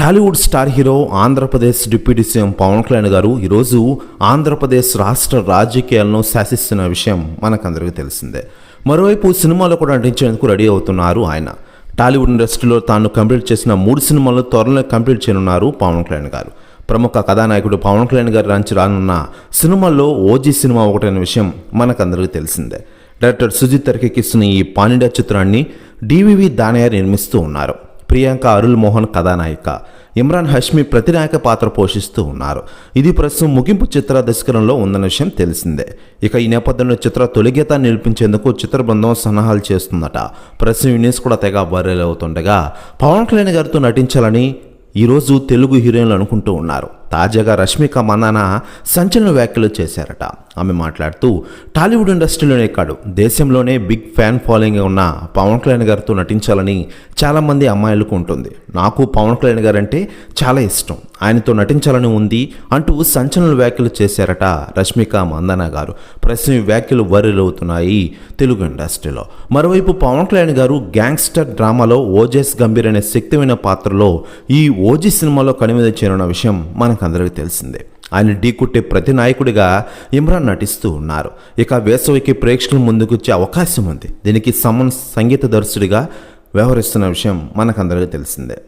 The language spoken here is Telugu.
Tollywood star hero Andhra Pradesh deputy CM Pawan Kalyan garu ఈరోజు ఆంధ్రప్రదేశ్ రాష్ట్ర రాజకీయాలను శాసిస్తున్న విషయం మనకందరికీ తెలిసిందే. మరోవైపు సినిమాలో కూడా నటించేందుకు రెడీ అవుతున్నారు ఆయన. టాలీవుడ్ ఇండస్ట్రీలో తాను కంప్లీట్ చేసిన మూడు సినిమాలు త్వరలో కంప్లీట్ చేయనున్నారు పవన్ కళ్యాణ్ గారు. ప్రముఖ కథానాయకుడు పవన్ కళ్యాణ్ గారి నుంచి రానున్న సినిమాల్లో ఓజీ సినిమా ఒకటైన విషయం మనకందరికీ తెలిసిందే. డైరెక్టర్ సుజిత్ తెరకెక్కిస్తున్న ఈ పానిడా చిత్రాన్ని డివివి దానయ్య నిర్మిస్తూ ఉన్నారు. ప్రియాంక అరుల్ మోహన్ కథానాయిక. ఇమ్రాన్ హష్మి ప్రతినాయక పాత్ర పోషిస్తూ ఉన్నారు. ఇది ప్రస్తుతం ముగింపు చిత్ర దశకరంలో ఉందన్న విషయం తెలిసిందే. ఇక ఈ నేపథ్యంలో చిత్ర తొలిగీతాన్ని నిలిపించేందుకు చిత్ర బృందం సన్నాహాలు చేస్తుందట. ప్రస్తుతం ఈ న్యూస్ కూడా తెగ వైరల్ అవుతుండగా పవన్ కళ్యాణ్ గారితో నటించాలని ఈరోజు తెలుగు హీరోయిన్లు అనుకుంటూ ఉన్నారు. తాజాగా రష్మిక మందాన సంచలన వ్యాఖ్యలు చేశారట. ఆమె మాట్లాడుతూ టాలీవుడ్ ఇండస్ట్రీలోనే కాదు దేశంలోనే బిగ్ ఫ్యాన్ ఫాలోయింగ్ ఉన్న పవన్ కళ్యాణ్ గారితో నటించాలని చాలామంది అమ్మాయిలకు ఉంటుంది. నాకు పవన్ కళ్యాణ్ గారు అంటే చాలా ఇష్టం. ఆయనతో నటించాలని ఉంది అంటూ సంచలన వ్యాఖ్యలు చేశారట రష్మిక మందన గారు. ప్రస్తుతం ఈ వ్యాఖ్యలు వైరల్ అవుతున్నాయి తెలుగు ఇండస్ట్రీలో. మరోవైపు పవన్ కళ్యాణ్ గారు గ్యాంగ్స్టర్ డ్రామాలో ఓజెస్ గంభీర్ అనే శక్తిమైన పాత్రలో ఈ ఓజీ సినిమాలో కనుమీద చేరిన విషయం మనకందరికీ తెలిసిందే. ఆయన ఢీకుట్టే ప్రతి నాయకుడిగా ఇమ్రాన్ నటిస్తూ ఉన్నారు. ఇక వేసవికి ప్రేక్షకుల ముందుకు వచ్చే అవకాశం ఉంది. దీనికి సమన్ సంగీత దర్శుడిగా వ్యవహరిస్తున్న విషయం మనకందరికీ తెలిసిందే.